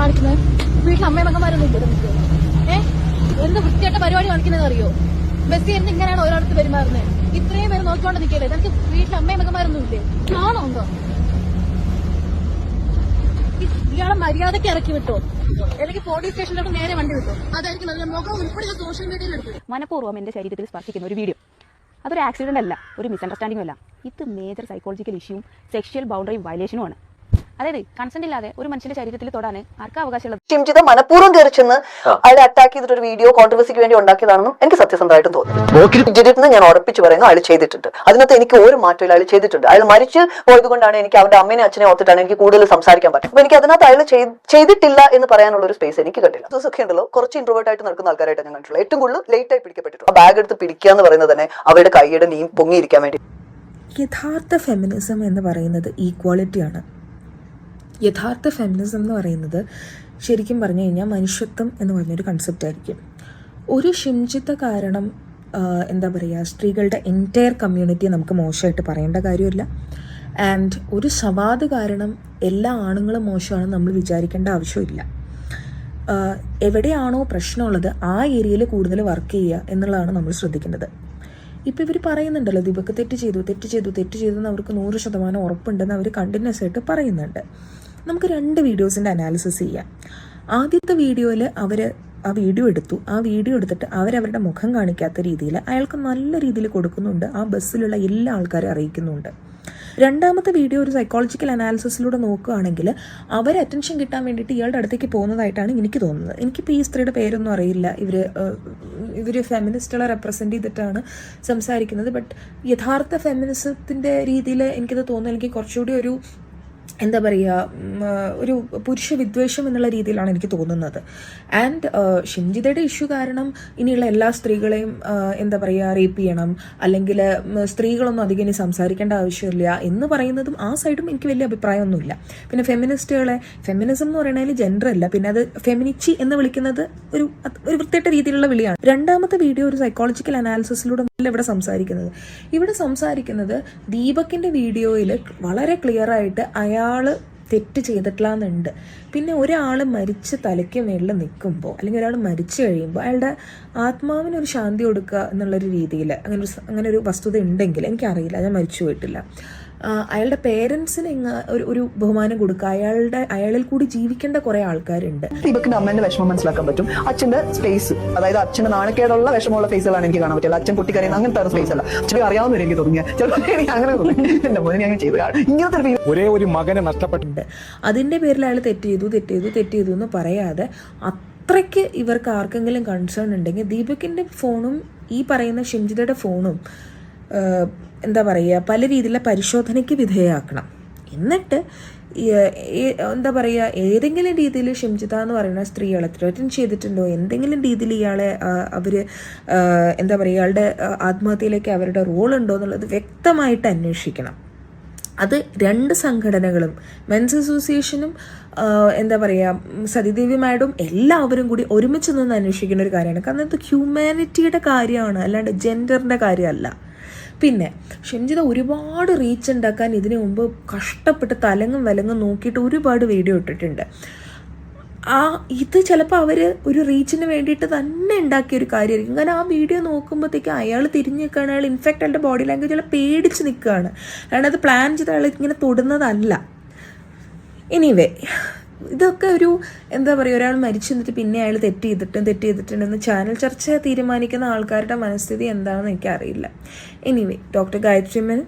പെങ്ങന്മാരൊന്നും ഇല്ല നമുക്ക്. ഏഹ് എന്ത് വൃത്തിയായിട്ട പരിപാടി കാണിക്കുന്നത് അറിയോ? ബസ്സിൽ ഇരുന്ന് ഇങ്ങനെയാണ് ഓരോരുത്തർ പെരുമാറുന്നത്. ഇത്രയും പേര് നോക്കിക്കൊണ്ട് നിൽക്കല്ലേ? നിനക്ക് വീട്ടിൽ അമ്മയും അമ്മമാരൊന്നും ഇല്ലേ? ആണോ ഉണ്ടോ ഇയാളെ മര്യാദയ്ക്ക് ഇറക്കി വിട്ടോ? അല്ലെങ്കിൽ പോലീസ് സ്റ്റേഷനിലോട്ട് നേരെ വണ്ടി വിട്ടോ? അതായിരിക്കും നല്ല മുഖം ഉൾപ്പെടെ സോഷ്യൽ മീഡിയയിൽ എടുത്തു എന്റെ ശരീരത്തിൽ സ്പർശിക്കുന്ന ഒരു വീഡിയോ അതൊരു ആക്സിഡന്റ് അല്ല ഒരു മിസ്അണ്ടർസ്റ്റാൻഡിങ്ങും അല്ല. ഇത് മേജർ സൈക്കോളജിക്കൽ ഇഷ്യൂവും സെക്ഷൽ ബൗണ്ടറി വയലേഷനുമാണ് അതായത് കൺസെന്റ് ഇല്ലാതെ ഒരു മനുഷ്യന്റെ ശരീരത്തിൽ തൊടാൻ ആർക്കാ അവകാശമുള്ളത്? ഷിംജിത മനഃപൂർവം തീർച്ചെന്ന് അയാളെ അറ്റാക്ക് ചെയ്തിട്ട് ഒരു വീഡിയോ കോൺട്രവേഴ്സിക്ക് വേണ്ടി ഉണ്ടാക്കിയതാണെന്നും എനിക്ക് സത്യസന്ധമായിട്ടും തോന്നുന്നു. ഞാൻ ഉറപ്പിച്ചു പറയുന്നു അയാൾ ചെയ്തിട്ടുണ്ട്. അതിനകത്ത് എനിക്ക് ഒരു മാറ്റമില്ല അയാൾ ചെയ്തിട്ടുണ്ട്. അയാൾ മരിച്ച് പോയതുകൊണ്ടാണ് എനിക്ക് അവരുടെ അമ്മനെ അച്ഛനെ ഓർത്തിട്ടാണ് എനിക്ക് കൂടുതൽ സംസാരിക്കാൻ പറ്റും അപ്പൊ എനിക്ക് അതിനകത്ത് അയാൾ ചെയ്തിട്ടില്ല എന്ന് പറയാനുള്ള ഒരു സ്പേസ് എനിക്ക് കിട്ടില്ല. ദിവസമൊക്കെ ഉണ്ടല്ലോ കുറച്ച് ഇൻട്രോവേർട്ട് ആയിട്ട് നടക്കുന്ന ആൾക്കാരായിട്ട് ഞാൻ കണ്ടിട്ടുള്ളൂ ഏറ്റവും കൂടുതൽ ലേറ്റ് ആയി പിടിക്കപ്പെട്ടിട്ടുണ്ട്. ബാഗ് എടുത്ത് പിടിക്കുക എന്ന് പറയുന്നത് തന്നെ അവരുടെ കൈയുടെ നീ പൊങ്ങിയിരിക്കാൻ വേണ്ടി. യഥാർത്ഥ ഫെമിനിസം എന്ന് പറയുന്നത് ഈക്വാളിറ്റിയാണ് യഥാർത്ഥ ഫെമിനിസം എന്ന് പറയുന്നത് ശരിക്കും പറഞ്ഞു കഴിഞ്ഞാൽ മനുഷ്യത്വം എന്ന് പറഞ്ഞൊരു കൺസെപ്റ്റ് ആയിരിക്കും. ഒരു ഷിംജിത്ത കാരണം എന്താ പറയുക സ്ത്രീകളുടെ എന്റയർ കമ്മ്യൂണിറ്റിയെ നമുക്ക് മോശമായിട്ട് പറയേണ്ട കാര്യമില്ല. ആൻഡ് ഒരു സവാദ് കാരണം എല്ലാ ആണുങ്ങളും മോശമാണെന്ന് നമ്മൾ വിചാരിക്കേണ്ട ആവശ്യമില്ല. എവിടെയാണോ പ്രശ്നമുള്ളത് ആ ഏരിയയിൽ കൂടുതൽ വർക്ക് ചെയ്യുക എന്നുള്ളതാണ് നമ്മൾ ശ്രദ്ധിക്കേണ്ടത്. ഇപ്പോൾ ഇവർ പറയുന്നുണ്ടല്ലോ ദീപക്ക് തെറ്റ് ചെയ്തു തെറ്റ് ചെയ്തു തെറ്റ് ചെയ്തു എന്ന് അവർക്ക് നൂറ് ശതമാനം ഉറപ്പുണ്ടെന്ന് അവർ കണ്ടിന്യൂസ് ആയിട്ട് പറയുന്നുണ്ട്. നമുക്ക് രണ്ട് വീഡിയോസിന്റെ അനാലിസിസ് ചെയ്യാം. ആദ്യത്തെ വീഡിയോയിൽ അവർ ആ വീഡിയോ എടുത്തു. ആ വീഡിയോ എടുത്തിട്ട് അവരവരുടെ മുഖം കാണിക്കാത്ത രീതിയിൽ അയാൾക്ക് നല്ല രീതിയിൽ കൊടുക്കുന്നുണ്ട്. ആ ബസ്സിലുള്ള എല്ലാ ആൾക്കാരെ അറിയിക്കുന്നുണ്ട്. രണ്ടാമത്തെ വീഡിയോ ഒരു സൈക്കോളജിക്കൽ അനാലിസിസിലൂടെ നോക്കുകയാണെങ്കിൽ അവർ അറ്റൻഷൻ കിട്ടാൻ വേണ്ടിയിട്ട് ഇയാളുടെ അടുത്തേക്ക് പോകുന്നതായിട്ടാണ് എനിക്ക് തോന്നുന്നത്. എനിക്കിപ്പോൾ ഈ സ്ത്രീയുടെ പേരൊന്നും അറിയില്ല. ഇവർ ഇവർ ഫെമിനിസ്റ്റുകളെ റെപ്രസെന്റ് ചെയ്തിട്ടാണ് സംസാരിക്കുന്നത്. ബട്ട് യഥാർത്ഥ ഫെമിനിസത്തിന്റെ രീതിയിൽ എനിക്കത് തോന്നുന്നു. എനിക്ക് കുറച്ചുകൂടി ഒരു എന്താ പറയുക ഒരു പുരുഷ വിദ്വേഷം എന്നുള്ള രീതിയിലാണ് എനിക്ക് തോന്നുന്നത്. ആൻഡ് ഷിംജിതയുടെ ഇഷ്യൂ കാരണം ഇനിയുള്ള എല്ലാ സ്ത്രീകളെയും എന്താ പറയുക റേപ്പ് ചെയ്യണം. അല്ലെങ്കിൽ സ്ത്രീകളൊന്നും അധികം ഇനി സംസാരിക്കേണ്ട ആവശ്യമില്ല എന്ന് പറയുന്നതും ആ സൈഡും എനിക്ക് വലിയ അഭിപ്രായമൊന്നുമില്ല. പിന്നെ ഫെമിനിസ്റ്റുകളെ ഫെമിനിസം എന്ന് പറയണതിൽ ജെൻഡർ അല്ല. പിന്നെ അത് ഫെമിനിച്ചി എന്ന് വിളിക്കുന്നത് ഒരു ഒരു വൃത്തിയായിട്ട രീതിയിലുള്ള വിളിയാണ്. രണ്ടാമത്തെ വീഡിയോ ഒരു സൈക്കോളജിക്കൽ അനാലിസിസിലൂടെ ഇവിടെ സംസാരിക്കുന്നത്. ഇവിടെ സംസാരിക്കുന്നത് ദീപക്കിന്റെ വീഡിയോയിൽ വളരെ ക്ലിയർ ആയിട്ട് അയാൾ തെറ്റ് ചെയ്തിട്ടില്ലാന്നുണ്ട്. പിന്നെ ഒരാൾ മരിച്ച് തലയ്ക്ക് മേളിൽ നിൽക്കുമ്പോൾ അല്ലെങ്കിൽ ഒരാൾ മരിച്ചു കഴിയുമ്പോൾ അയാളുടെ ആത്മാവിന് ഒരു ശാന്തി കൊടുക്കുക എന്നുള്ളൊരു രീതിയിൽ അങ്ങനെ ഒരു അങ്ങനെ ഒരു വസ്തുത ഉണ്ടെങ്കിൽ എനിക്കറിയില്ല ഞാൻ മരിച്ചു പോയിട്ടില്ല. അയാളുടെ പേരൻസിന് ഇങ്ങ ഒരു ഒരു ബഹുമാനം കൊടുക്കുക. അയാളുടെ അയാളിൽ കൂടി ജീവിക്കേണ്ട കുറെ ആൾക്കാരുണ്ട്. ദീപക്കിന്റെ അമ്മേന്റെ വിഷമം മനസ്സിലാക്കാൻ പറ്റും. അച്ഛന്റെ സ്പേസ് അതായത് അച്ഛന്റെ നാണക്കേടുള്ള വിഷമമുള്ള ഫേസുകളാണ് എനിക്ക് കാണാൻ പറ്റില്ല അച്ഛൻ കുട്ടി പൊട്ടിക്കറിയുന്ന അങ്ങനത്തെ ഒരു സ്പേസ് അല്ല. അച്ഛനെ അറിയാവുന്ന എനിക്ക് തോന്നിയ ചിലപ്പോൾ എനിക്ക് അങ്ങനെ തോന്നി. എന്റെ മോനെ ഞാൻ ചെയ്തു. ഇങ്ങനത്തെ ഒരു ഒരേ ഒരു മകനെ നഷ്ടപ്പെട്ടിട്ടുണ്ട് അതിന്റെ പേരിൽ അയാൾ തെറ്റ് ചെയ്തു തെറ്റ് ചെയ്തു തെറ്റ് ചെയ്തു എന്ന് പറയാതെ അത്രയ്ക്ക് ഇവർക്ക് ആർക്കെങ്കിലും കൺസേൺ ഉണ്ടെങ്കിൽ ദീപകിന്റെ ഫോണും ഈ പറയുന്ന ഷിംജിതയുടെ ഫോണും എന്താ പറയുക പല രീതിയിലുള്ള പരിശോധനയ്ക്ക് വിധേയമാക്കണം എന്നിട്ട് എന്താ പറയുക ഏതെങ്കിലും രീതിയിൽ ഷിംജിത എന്ന് പറയുന്ന സ്ത്രീകളെ ത്രെറ്റൻ ചെയ്തിട്ടുണ്ടോ? എന്തെങ്കിലും രീതിയിൽ ഇയാളെ അവർ എന്താ പറയുക ഇയാളുടെ ആത്മഹത്യയിലേക്ക് അവരുടെ റോൾ ഉണ്ടോ എന്നുള്ളത് വ്യക്തമായിട്ട് അന്വേഷിക്കണം. അത് രണ്ട് സംഘടനകളും മെൻസ് അസോസിയേഷനും എന്താ പറയുക സതിദേവി മാഡും എല്ലാവരും കൂടി ഒരുമിച്ച് നിന്ന് അന്വേഷിക്കുന്ന ഒരു കാര്യമാണ്. കാരണം ഇത് ഹ്യൂമാനിറ്റിയുടെ കാര്യമാണ് അല്ലാണ്ട് ജെൻഡറിന്റെ കാര്യമല്ല. പിന്നെ ഷംജിത ഒരുപാട് റീച്ച് ഉണ്ടാക്കാൻ ഇതിനു മുമ്പ് കഷ്ടപ്പെട്ട് തലങ്ങും വിലങ്ങും നോക്കിയിട്ട് ഒരുപാട് വീഡിയോ ഇട്ടിട്ടുണ്ട്. ആ ഇത് ചിലപ്പോൾ അവർ ഒരു റീച്ചിന് വേണ്ടിയിട്ട് തന്നെ ഉണ്ടാക്കിയ ഒരു കാര്യമായിരിക്കും. കാരണം ആ വീഡിയോ നോക്കുമ്പോഴത്തേക്ക് അയാൾ തിരിഞ്ഞു നിൽക്കുകയാണ് അയാൾ ഇൻഫാക്റ്റ് അയാളുടെ ബോഡി ലാംഗ്വേജ് അയാൾ പേടിച്ച് നിൽക്കുകയാണ്. കാരണം അത് പ്ലാൻ ചെയ്ത് അയാൾ ഇങ്ങനെ തൊടുന്നതല്ല. എനിവേ ഇതൊക്കെ ഒരു എന്താ പറയുക ഒരാൾ മരിച്ചു നിന്നിട്ട് പിന്നെ അയാൾ തെറ്റ് ചെയ്തിട്ടും തെറ്റ് ചെയ്തിട്ടുണ്ടെന്ന് ചാനൽ ചർച്ച തീരുമാനിക്കുന്ന ആൾക്കാരുടെ മനസ്ഥിതി എന്താണെന്ന് എനിക്കറിയില്ല. Anyway doctor Gayathri Menon